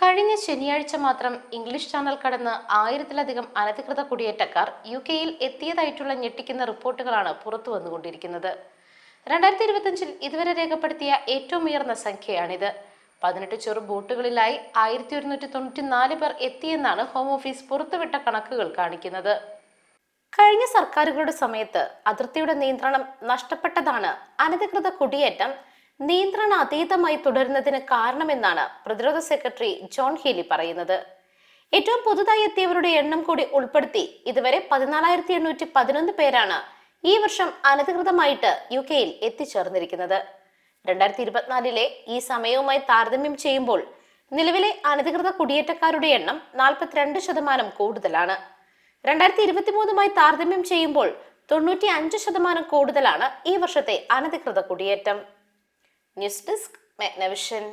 കഴിഞ്ഞ ശനിയാഴ്ച മാത്രം ഇംഗ്ലീഷ് ചാനൽ കടന്ന് ആയിരത്തിലധികം അനധികൃത കുടിയേറ്റക്കാർ യു കെയിൽ എത്തിയതായിട്ടുള്ള ഞെട്ടിക്കുന്ന റിപ്പോർട്ടുകളാണ് പുറത്തു വന്നുകൊണ്ടിരിക്കുന്നത്. രണ്ടായിരത്തി ഇരുപത്തിയഞ്ചിൽ ഇതുവരെ രേഖപ്പെടുത്തിയ ഏറ്റവും ഉയർന്ന സംഖ്യയാണിത്. പതിനെട്ട് ചെറു ബോട്ടുകളിലായി ആയിരത്തി ഒരുന്നൂറ്റി തൊണ്ണൂറ്റി നാല് പേർ എത്തിയെന്നാണ് ഹോം ഓഫീസ് പുറത്തുവിട്ട കണക്കുകൾ കാണിക്കുന്നത്. കഴിഞ്ഞ സർക്കാരുകളുടെ സമയത്ത് അതിർത്തിയുടെ നിയന്ത്രണം നഷ്ടപ്പെട്ടതാണ് അനധികൃത കുടിയേറ്റം നിയന്ത്രണാതീതമായി തുടരുന്നതിന് കാരണമെന്നാണ് പ്രതിരോധ സെക്രട്ടറി ജോൺ ഹീലി പറയുന്നത്. ഏറ്റവും പുതുതായി എത്തിയവരുടെ എണ്ണം കൂടി ഉൾപ്പെടുത്തി ഇതുവരെ പതിനാലായിരത്തി എണ്ണൂറ്റി പതിനൊന്ന് പേരാണ് ഈ വർഷം അനധികൃതമായിട്ട് യു കെയിൽ എത്തിച്ചേർന്നിരിക്കുന്നത്. രണ്ടായിരത്തി ഇരുപത്തിനാലിലെ ഈ സമയവുമായി താരതമ്യം ചെയ്യുമ്പോൾ നിലവിലെ അനധികൃത കുടിയേറ്റക്കാരുടെ എണ്ണം നാൽപ്പത്തിരണ്ട് ശതമാനം കൂടുതലാണ്. രണ്ടായിരത്തി ഇരുപത്തിമൂന്നുമായി താരതമ്യം ചെയ്യുമ്പോൾ തൊണ്ണൂറ്റി അഞ്ച് ശതമാനം കൂടുതലാണ് ഈ വർഷത്തെ അനധികൃത കുടിയേറ്റം. News desk Magnavision.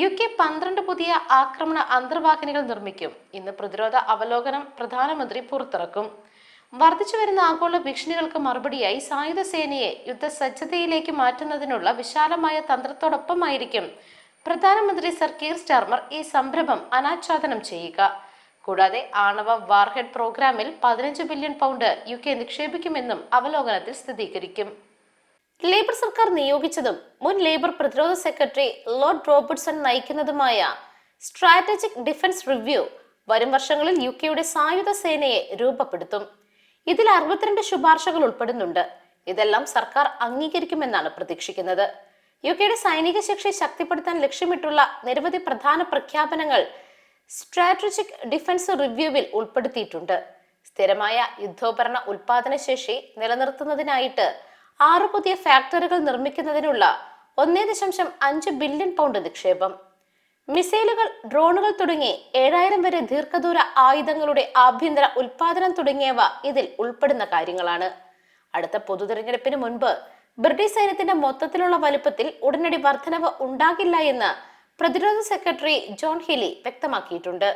U K പന്ത്രണ്ട് പുതിയ ആക്രമണ അന്തർവാഹിനികൾ നിർമ്മിക്കും. ഇന്ന് പ്രതിരോധ അവലോകനം പ്രധാനമന്ത്രി പുറത്തിറക്കും. വർദ്ധിച്ചു വരുന്ന ആഗോള ഭീഷണികൾക്ക് മറുപടിയായി സായുധ സേനയെ യുദ്ധസജ്ജതയിലേക്ക് മാറ്റുന്നതിനുള്ള വിശാലമായ തന്ത്രത്തോടൊപ്പമായിരിക്കും പ്രധാനമന്ത്രി സർ കീർ സ്റ്റാർമർ ഈ സംരംഭം അനാച്ഛാദനം ചെയ്യുക. കൂടാതെ ആണവ വാർഹെഡ് പ്രോഗ്രാമിൽ പതിനഞ്ച് ബില്യൺ പൗണ്ട് യു കെ നിക്ഷേപിക്കുമെന്നും അവലോകനത്തിൽ സ്ഥിരീകരിക്കും. ലേബർ സർക്കാർ നിയോഗിച്ചതും മുൻ ലേബർ പ്രതിരോധ സെക്രട്ടറി ലോർഡ് റോബർട്ട്സൺ നയിക്കുന്നതുമായ സ്ട്രാറ്റജിക് ഡിഫൻസ് റിവ്യൂ വരും വർഷങ്ങളിൽ യു കെയുടെ സായുധ സേനയെ രൂപപ്പെടുത്തും. ഇതിൽ അറുപത്തിരണ്ട് ശുപാർശകൾ ഉൾപ്പെടുന്നുണ്ട്. ഇതെല്ലാം സർക്കാർ അംഗീകരിക്കുമെന്നാണ് പ്രതീക്ഷിക്കുന്നത്. യു കെയുടെ സൈനിക ശക്തി ശക്തിപ്പെടുത്താൻ ലക്ഷ്യമിട്ടുള്ള നിരവധി പ്രധാന പ്രഖ്യാപനങ്ങൾ സ്ട്രാറ്റജിക് ഡിഫൻസ് റിവ്യൂവിൽ ഉൾപ്പെടുത്തിയിട്ടുണ്ട്. സ്ഥിരമായ യുദ്ധോപകരണ ഉൽപാദന ശേഷി നിലനിർത്തുന്നതിനായിട്ട് ആറ് പുതിയ ഫാക്ടറികൾ നിർമ്മിക്കുന്നതിനുള്ള ഒന്നേ ദശാംശം അഞ്ച് ബില്യൺ പൗണ്ട് നിക്ഷേപം. മിസൈലുകൾ ഡ്രോണുകൾ തുടങ്ങി ഏഴായിരം വരെ ദീർഘദൂര ആയുധങ്ങളുടെ ആഭ്യന്തര ഉൽപാദനം തുടങ്ങിയവ ഇതിൽ ഉൾപ്പെടുന്ന കാര്യങ്ങളാണ്. അടുത്ത പൊതു തിരഞ്ഞെടുപ്പിന് മുൻപ് ബ്രിട്ടീഷ് സൈന്യത്തിന്റെ മൊത്തത്തിലുള്ള വലുപ്പത്തിൽ ഉടനടി വർധനവ് ഉണ്ടാകില്ല എന്ന് പ്രതിരോധ സെക്രട്ടറി ജോൺ ഹിലി വ്യക്തമാക്കിയിട്ടുണ്ട്.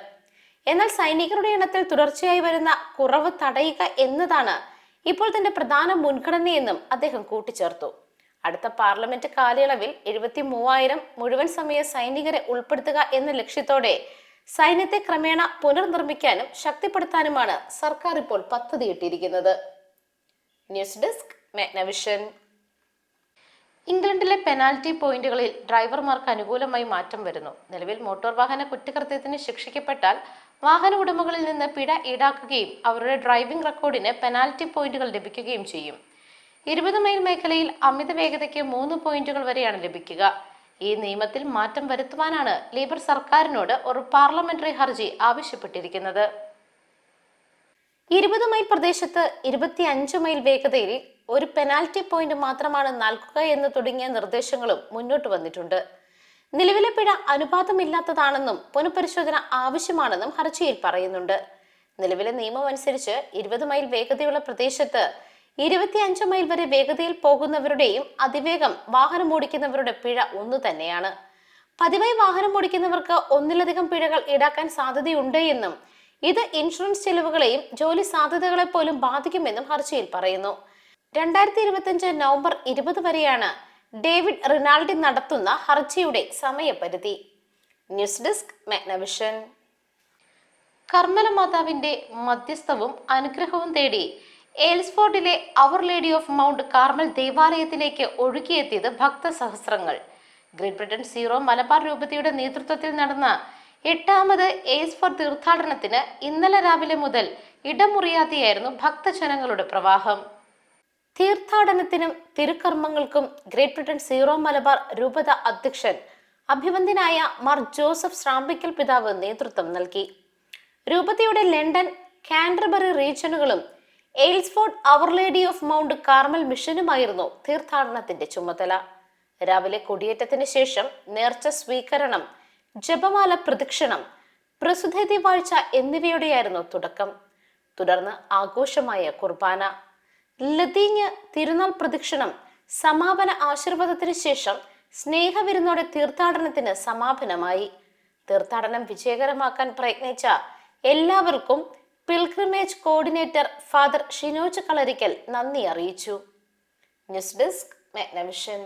എന്നാൽ സൈനികരുടെ എണ്ണത്തിൽ തുടർച്ചയായി വരുന്ന കുറവ് തടയുക എന്നതാണ് ഇപ്പോൾ തന്റെ പ്രധാന മുൻഗണനയെന്നും അദ്ദേഹം കൂട്ടിച്ചേർത്തു. അടുത്ത പാർലമെന്റ് കാലയളവിൽ എഴുപത്തി മൂവായിരം മുഴുവൻ സമയ സൈനികരെ ഉൾപ്പെടുത്തുക എന്ന ലക്ഷ്യത്തോടെ സൈന്യത്തെ ക്രമേണ പുനർനിർമ്മിക്കാനും ശക്തിപ്പെടുത്താനുമാണ് സർക്കാർ ഇപ്പോൾ പദ്ധതിയിട്ടിരിക്കുന്നത്. ന്യൂസ് ഡെസ്ക് മെഗ്നവിഷൻ ഇംഗ്ലണ്ടിലെ പെനാൽറ്റി പോയിന്റുകളിൽ ഡ്രൈവർമാർക്ക് അനുകൂലമായി മാറ്റം വരുന്നു. നിലവിൽ മോട്ടോർ വാഹന കുറ്റകൃത്യത്തിന് ശിക്ഷിക്കപ്പെട്ടാൽ വാഹന ഉടമകളിൽ നിന്ന് പിഴ ഈടാക്കുകയും അവരുടെ ഡ്രൈവിംഗ് റെക്കോർഡിന് പെനാൽറ്റി പോയിന്റുകൾ ലഭിക്കുകയും ചെയ്യും. ഇരുപത് മൈൽ മേഖലയിൽ അമിത വേഗതയ്ക്ക് മൂന്ന് പോയിന്റുകൾ വരെയാണ് ലഭിക്കുക. ഈ നിയമത്തിൽ മാറ്റം വരുത്തുവാനാണ് ലേബർ സർക്കാരിനോട് ഒരു പാർലമെന്ററി ഹർജി ആവശ്യപ്പെട്ടിരിക്കുന്നത്. ഇരുപത് മൈൽ പ്രദേശത്ത് ഇരുപത്തി അഞ്ച് മൈൽ വേഗതയിൽ ഒരു പെനാൽറ്റി പോയിന്റ് മാത്രമാണ് നൽകുക എന്ന് തുടങ്ങിയ നിർദ്ദേശങ്ങളും മുന്നോട്ട് വന്നിട്ടുണ്ട്. നിലവിലെ പിഴ അനുപാതമില്ലാത്തതാണെന്നും പുനഃപരിശോധന ആവശ്യമാണെന്നും ഹർജിയിൽ പറയുന്നുണ്ട്. നിലവിലെ നിയമം അനുസരിച്ച് ഇരുപത് മൈൽ വേഗതയുള്ള പ്രദേശത്ത് ഇരുപത്തിയഞ്ച് മൈൽ വരെ വേഗതയിൽ പോകുന്നവരുടെയും അതിവേഗം വാഹനം ഓടിക്കുന്നവരുടെ പിഴ ഒന്നു തന്നെയാണ്. പതിവായി വാഹനം ഓടിക്കുന്നവർക്ക് ഒന്നിലധികം പിഴകൾ ഈടാക്കാൻ സാധ്യതയുണ്ട് എന്നും ഇത് ഇൻഷുറൻസ് ചെലവുകളെയും ജോലി സാധ്യതകളെ പോലും ബാധിക്കുമെന്നും ഹർജിയിൽ പറയുന്നു. രണ്ടായിരത്തി ഇരുപത്തിയഞ്ച് നവംബർ ഇരുപത് വരെയാണ് ഡേവിഡ് റിനാൾഡി നടത്തുന്ന ഹർജിയുടെ സമയപരിധി. News desk Magnavision. കർമ്മല മാതാവിന്റെ മധ്യസ്ഥവും അനുഗ്രഹവും തേടി ഏൽസ്ഫോർഡിലെ our lady of mount Carmel ദേവാലയത്തിലേക്ക് ഒഴുകിയെത്തിയത് ഭക്തസഹസ്രങ്ങൾ. ഗ്രേറ്റ് ബ്രിട്ടൻ സീറോ മലബാർ രൂപതയുടെ നേതൃത്വത്തിൽ നടന്ന എട്ടാമത് ഏസ്ഫോർ തീർത്ഥാടനത്തിന് ഇന്നലെ രാവിലെ മുതൽ ഇടമുറിയാതെയായിരുന്നു ഭക്തജനങ്ങളുടെ പ്രവാഹം. തീർത്ഥാടനത്തിനും തിരുക്കർമ്മങ്ങൾക്കും ഗ്രേറ്റ് ബ്രിട്ടൻ സീറോ മലബാർ രൂപത അധ്യക്ഷൻ അഭിവന്ദ്യനായ മാർ ജോസഫ് ശ്രാമ്പിക്കൽ പിതാവ് നേതൃത്വം നൽകി. രൂപതയുടെ London Canterbury റീജിയനുകളും Aylesford our lady of mount Carmel മിഷനുമായിരുന്നു തീർത്ഥാടനത്തിന്റെ ചുമതല. രാവിലെ കൊടിയേറ്റത്തിന് ശേഷം നേർച്ച സ്വീകരണം ജപമാല പ്രദക്ഷിണം പ്രസുദ്ധേതി വാഴ്ച എന്നിവയുടെയായിരുന്നു തുടക്കം. തുടർന്ന് ആഘോഷമായ കുർബാന. ലതീഞ്ഞ് തിരുനാൾ പ്രദക്ഷിണം സമാപന ആശീർവാദത്തിന് ശേഷം സ്നേഹവിരുന്നോടെ തീർത്ഥാടനത്തിന് സമാപനമായി. തീർത്ഥാടനം വിജയകരമാക്കാൻ പ്രയത്നിച്ച എല്ലാവർക്കും pilgrimage coordinator father Shinoj Kalarikkal നന്ദി അറിയിച്ചു. News desk Magnavision.